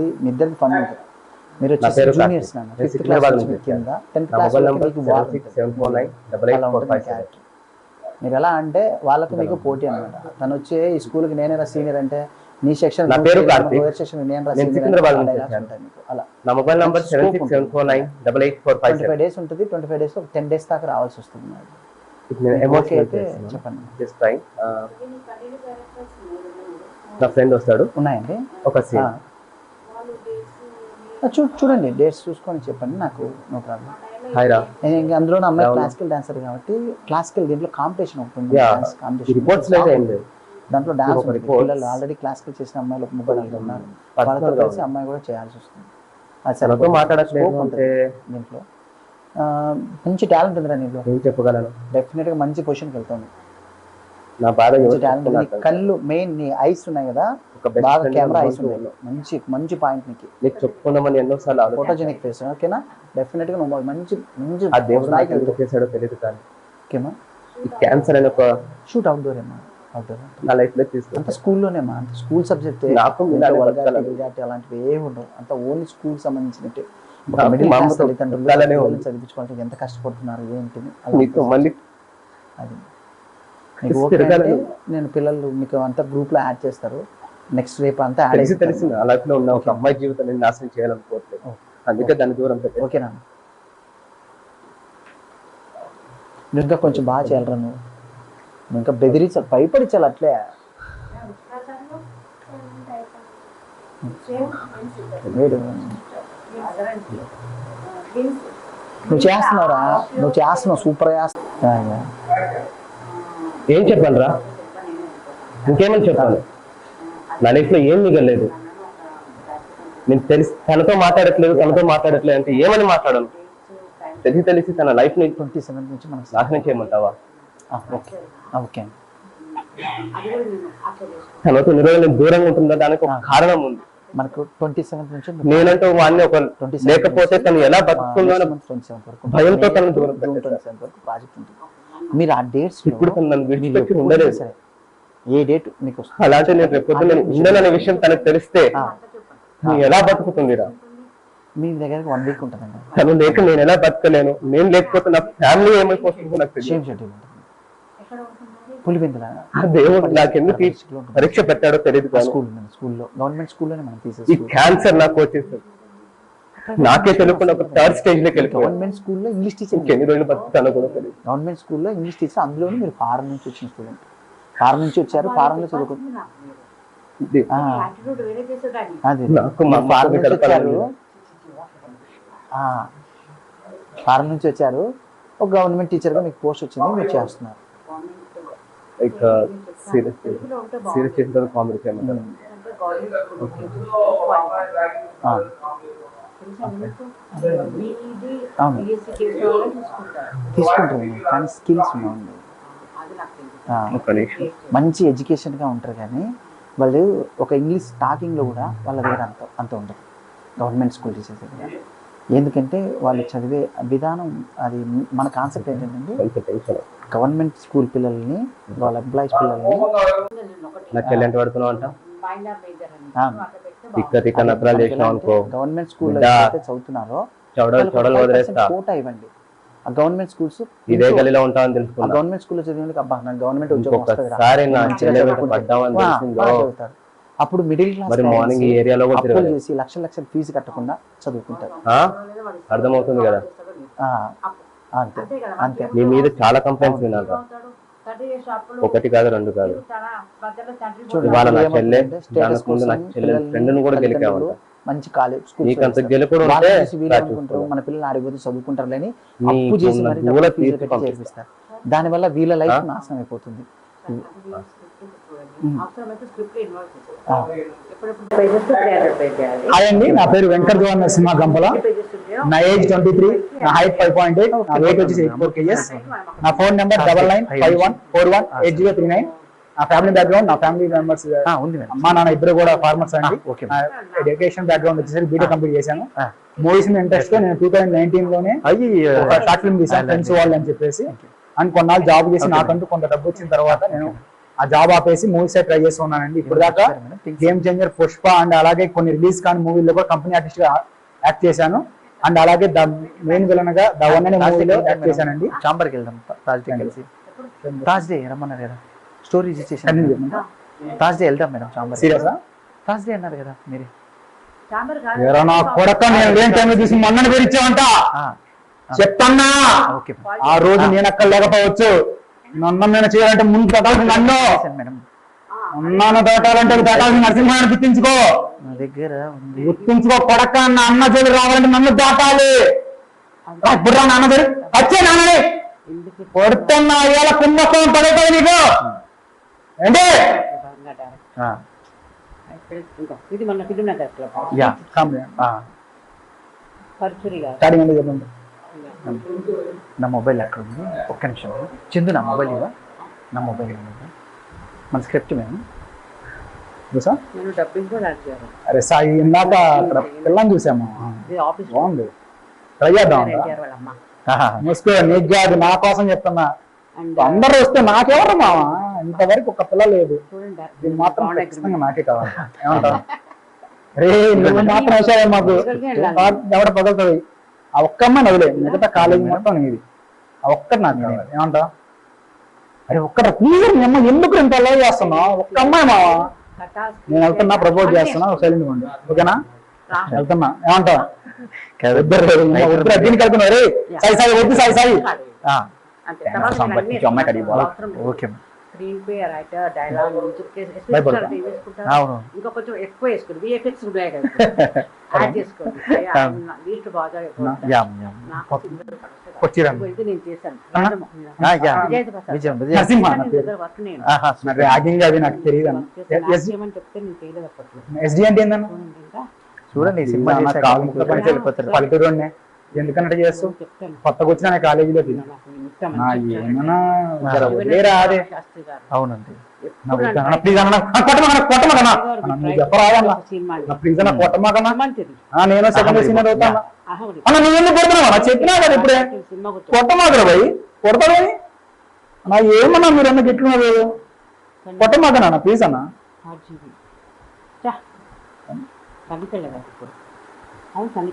మీ ఇద్దరికి ఫన్ ఉంటుంది. మీరు జూనియర్స్ ఫిఫ్త్ క్లాస్ కింద టెన్త్ క్లాస్ మీకు. మీరు ఎలా అంటే వాళ్ళకి మీకు పోటీ అనమాట తను వచ్చే ఈ స్కూల్కి నేనే సీనియర్ అంటే నీ సెక్షన్ నా పేరు కార్తీక్. సెక్షన్ నేను సికింద్రాబాద్ నుంచి అలా నా mobile number Scope seven six seven four nine double eight four five twenty five days ఉంటుంది. ట్వంటీ ఫైవ్ డేస్ ఒక టెన్ డేస్ దాకా రావాల్సి వస్తుంది అయితే చెప్పండి. జస్ట్ నా ఫ్రెండ్ వస్తాడు. ఉన్నాయండి. ఒక సీన్. చూ చూడండి డేట్స్ చూసుకొని చెప్పండి నాకు నో ప్రాబ్లం. నేను ఇంకా అందులో అమ్మాయి. క్లాసికల్ డాన్సర్ కాబట్టి క్లాసికల్ దీంట్లో కాంపిటీషన్ ఉంటుంది యా. డాన్స్ కాంపిటీషన్ రిపోర్ట్స్ లేదు ఏం లేదు. దాంట్లో డాన్స్ ఉంటుంది. పిల్లలు ఆల్రెడీ క్లాసికల్ చేసిన అమ్మాయిలు ఒక ముగ్గురు నలుగురు ఉన్నారు. Personal వాళ్ళతో కలిసి అమ్మాయి కూడా చేయాల్సి వస్తుంది. అది ఉంటుంది దీంట్లో. మంచి టాలెంట్ ఉందిరా నీలో. చెప్పగలను? డెఫినెట్గా మంచి పొజిషన్కి వెళ్తాను నా బాధ? కళ్ళు మెయిన్ నీ ఐస్ ఉన్నాయి కదా? ఒక బాగా కెమెరా ఐస్ ఉన్నాయి. మంచి మంచి పాయింట్ నీకు. నీకు చెప్పుకుందామని ఎన్నోసార్లు ఫోటోజెనిక్ ఫేస్ ఓకేనా డెఫినెట్గా నువ్వు మంచి మంచి ఆ దేవుడు నాకు ఎందుకు. చేశాడో తెలియదు కానీ. ఓకేమా ఈ క్యాన్సర్ అనే ఒక షూట్ అవుట్డోర్ ఏమా? అవుట్డోర్ నా లైఫ్లో తీసుకుంటా అంత స్కూల్లోనే మా? అంత స్కూల్ సబ్జెక్ట్ నాకు బతకాలని. అలాంటివి ఏమి ఉండవు. అంత ఓన్లీ స్కూల్ సంబంధించినట్టు. మిడిల్ క్లాస్ తల్లిదండ్రులు. చదివించుకోవాలంటే ఎంత కష్టపడుతున్నారు ఏంటి మళ్ళీ అది మీకు ఓకే తిరగాలని అంటే నేను పిల్లలు మీకు అంతా గ్రూప్లో యాడ్ చేస్తారు. నెక్స్ట్ రేపు అంతా యాడ్ తెలిసి తెలిసి నా లైఫ్లో ఉన్న ఒక అమ్మాయి జీవితం నేను నాశనం చేయాలనుకోవట్లేదు. అందుకే దాని దూరం పెట్టాను. ఓకేనా నువ్వు ఇంకా కొంచెం బాగా చేయాలరా నువ్వు. నువ్వు ఇంకా బెదిరించాలి భయపడించాలి అట్లే. నువ్వు చేస్తున్నావురా. నువ్వు చేస్తున్నావు. సూపర్ చేస్తున్నావు. ఏం చెప్పాను రా ఇంకేమని చెప్పాను నా లైఫ్లో ఏం మిగలేదు నేను తెలిసి తనతో మాట్లాడట్లేదు తనతో మాట్లాడట్లేదు అంటే ఏమని మాట్లాడను? తెలిసి తెలిసి తన లైఫ్ని ట్వంటీ సెవెంత్ నుంచి మనకు నాశనం చేయమంటావా? ఓకే. ఓకే తనతో నేను దూరంగా ఉంటుందా దానికి ఒక కారణం ఉంది. మనకు ట్వంటీ సెవెంత్ నుంచి నేనంటూ వాడిని ఒక 27 లేకపోతే తను ఎలా ట్వంటీ వరకు భయంతో తనను దూరం ట్వంటీ సెవెంత్ వరకు ప్రాజెక్ట్ ఉంటుంది. మీరు ఆ డేట్స్ ఇప్పుడు తను నన్ను విడిచిపెట్టి ఉండలేదు. సరే ఏ డేట్ మీకు అలాంటి నేను రేపు ఉండననే విషయం తనకు తెలిస్తే ఎలా బతుకుతుందిరా మీ దగ్గరికి వన్ వీక్ ఉంటుందండి. తను లేక నేను ఎలా బతకలేను? నేను లేకపోతే నా ఫ్యామిలీ ఏమైపోతుందో నాకు తెలియదు. పులివెందుల? దేవుడు నాకెందుకు పరీక్ష పెట్టాడో తెలియదు స్కూల్ స్కూల్లో గవర్నమెంట్ స్కూల్లోనే మనం తీసేసి క్యాన్సర్ నాకు వచ్చేస్తుంది నాకే తెలియకుండా ఒక థర్డ్ స్టేజ్లోకి వెళ్ళిపోయాను. గవర్నమెంట్ స్కూల్లో ఇంగ్లీష్ టీచర్ ఇంకెన్ని రోజులు బతుకుతానో కూడా తెలియదు. గవర్నమెంట్ స్కూల్లో ఇంగ్లీష్ టీచర్ అందులోనే మీరు ఫారెన్ నుంచి వచ్చిన స్టూడెంట్ ఫారెన్ నుంచి వచ్చారు ఫారెన్లో చేసేదాన్ని. అది. నాకు మా అమ్మ ఫారెన్ నుంచి వచ్చారు. ఫారెన్ నుంచి వచ్చారు. ఒక గవర్నమెంట్ టీచర్గా మీకు పోస్ట్ వచ్చింది మీరు చేస్తున్నారు. లైక్ సీరియస్ సీరియస్ చేసిన తర్వాత కామెడీ చేయమంటారు అవును. తీసుకుంటారు. కానీ స్కిల్స్ ఉన్నాయండి మంచి education గా ఉంటారు కానీ వాళ్ళు ఒక ఇంగ్లీష్ టాకింగ్లో కూడా వాళ్ళ దగ్గర అంత అంత ఉండదు గవర్నమెంట్ స్కూల్ టీచర్స్ దగ్గర. ఎందుకంటే వాళ్ళు చదివే విధానం అది మన కాన్సెప్ట్ ఏంటంటే గవర్నమెంట్ స్కూల్ పిల్లల్ని వాళ్ళ ఎంప్లాయీస్ పిల్లల్ని తిక్క తిక్క నత్రాలు చేసినావు అనుకో. గవర్నమెంట్. ఎవరైతే చదువుతున్నారో చౌడలు చౌడలు వదిలేస్తా. కోటా ఇవ్వండి. ఆ గవర్నమెంట్ స్కూల్స్ ఇదే గలీలో ఉంటామని తెలుసుకున్నా. గవర్నమెంట్ స్కూల్లో చదివిన అబ్బా నాకు గవర్నమెంట్ ఉద్యోగం నా. పడ్డామని తెలిసిందో. అప్పుడు మిడిల్ క్లాస్ మరి మార్నింగ్ ఈ ఏరియాలో కూడా చేసి లక్షల లక్షల ఫీజు కట్టకుండా చదువుకుంటారు? అర్థమవుతుంది కదా? ఆ, అంతే అంతే. నీ మీద చాలా కంప్లైంట్స్ విన్నాను ఒకటి కాదు రెండు కాదు. ఇవాళ నా చెల్లె దానికి ముందు నా చెల్లె ఫ్రెండ్ని కూడా గెలికావంట. మంచి కాలేజ్. మన పిల్లలు ఆడిపోతే చదువుకుంటారు లేని అప్పు చేసి మరి దానివల్ల వీళ్ళ లైఫ్ నాశనం అయిపోతుంది. అండి నా పేరు వెంకట దేవన్ నరసింహ గంపల. నా ఏజ్ ట్వంటీ త్రీ నా హైట్ ఫైవ్ పాయింట్ ఎయిట్ నా వెయిట్ వచ్చేసి ఎయిట్ ఫోర్ కేజెస్ నా phone number double nine five one four one eight zero three nine నా ఫ్యామిలీ బ్యాక్గ్రౌండ్ నా ఫ్యామిలీ మెంబర్స్ ఆ, ఉంది మేడం అమ్మా నాన్న ఇద్దరు కూడా ఫార్మర్స్ అండి. ఎడ్యుకేషన్ బ్యాక్గ్రౌండ్ వచ్చేసరికి బీటెక్ కంప్లీట్ చేశాను. ఆ. మూవీస్ ఇంట్రెస్ట్తో నేను టూ థౌసండ్ నైన్టీన్లోనే షార్ట్ ఫిల్మ్ తీసాను ఫ్రెండ్స్ వాళ్ళు అని చెప్పేసి. అండ్ కొన్నాళ్ళు జాబ్ చేసి నాకంటూ కొంత డబ్బు వచ్చిన తర్వాత నేను ఆ జాబ్ ఆపేసి మూవీస్ ట్రై చేస్తూ ఉన్నానండి. ఇప్పుడు దాకా. గేమ్ చేంజర్ పుష్ప అండ్ అలాగే కొన్ని రిలీజ్ కాని మూవీల్లో కూడా కంపెనీ ఆర్టిస్ట్గా యాక్ట్ చేశాను. అండ్ అలాగే ద మెయిన్ విలన్గా ద వన్ అనే మూవీలో యాక్ట్ చేశానండి. చాంబర్కి వెళ్దాం తాజ్డే కలిసి. తాజ్డే రమ్మన్నారు కదా? స్టోరీ రిజిస్ట్రేషన్ Continue చేయమంటారా? తాజ్డే వెళ్దాం మేడం చాంబర్ సీరియసా? తాజ్డే అన్నారు కదా మీరే. చాంబర్ కాదు. ఎవరో నా కొడక నేను లేని టైంలో చూసి మొన్నని పేరిచ్చావంట ఆ, చెప్తాన్నా? Okay madam. ఆ రోజు నేను అక్కడ లేకపోవచ్చు. నన్ను నేను చేయాలంటే ముందు తటాల్సి నన్ను. అన్నాను దాటాలంటే దాటాల్సిన నరసింహాన్ని గుర్తించుకో. నా దగ్గర ఉంది. గుర్తించుకో కొడక నా అన్న జోలి రావాలంటే నన్ను దాటాలి. రా, ఇప్పుడు రా నాన్న జోలి వచ్చే నాన్నని కొడుతున్నా ఇవాళ కుంభకోణం నీకు. ఏంటి? బాగా డైరెక్ట్ ఆ, ఇంకా ఇది మన ఫిలిం నగర్ క్లబ్ యా. ఆ, పరుచురి గారు. స్టార్టింగ్ ఎందుకు చెప్పండి. నా మొబైల్ అక్కడ ఉంది? ఒక్క నిమిషం. చందు నా మొబైల్ ఇవ్వ. నా మొబైల్ ఇవ్వ. మన స్క్రిప్ట్ మేము. అరే సాయి ఇందాక అక్కడ పిల్లని చూసాము. బాగుంది. ట్రై చేద్దాం. మూసుకో నీకు కాదు నా కోసం చెప్తున్నా. అందరూ వస్తే నాకెవరు మావా ఇంతవరకు ఒక పిల్ల లేదు. ఇది మాత్రం ఖచ్చితంగా నాకే కావాలి. ఏమంటావు? రే నువ్వు మాత్రం విషయాలే మాకు. ఎవడ పగులుతుంది? ఆ ఒక్క అమ్మాయి నదిలే మిగతా కాలేజీ మొత్తం నీది. ఆ ఒక్కటి నాకు ఏమంటావు అరే ఒక్కట మీ అమ్మ ఎందుకు ఇంత లవ్ చేస్తున్నావు ఒక్క అమ్మాయి మావా నేను వెళ్తున్నా ప్రపోజ్ చేస్తున్నా సైలెంట్ ఉండి. ఓకేనా? వెళ్తున్నా. ఏమంటావు కాదు. ఇద్దరు ఇద్దరు దీనికి వెళ్తున్నారు. రే సాయి సాయి వద్దు Sai Sai. Okay. Screenplay writer dialogue ఇంకా కొంచెం ఎక్కువ వేసుకోండి. విఎఫ్ఎక్స్ ఉన్నాయి కదా. యాడ్ చేసుకోండి. లీస్ట్ బాగా నేను చేశాను. చూడండి పల్లెటూరు ఎందుకన్నట్టు చేస్తూ? చెప్తాను. కొత్తగా వచ్చిన నా కాలేజీలోకి. అవునండి. ప్లీజ్ అన్న చెప్పరాదన్న ప్లీజ్ అన్న నేను సెకండ్ సీనియర్ అవుతాను? అన్న నువ్వు ఎందుకు కొడుతున్నావు? చెప్పినా కదా ఇప్పుడే. కొట్టమాకరా భయ్ కొడతాడు నా ఏమన్నా మీరు అన్న గిట్లున్నారు కొట్టమాకనా ప్లీజ్ అన్న. అవును సన్ని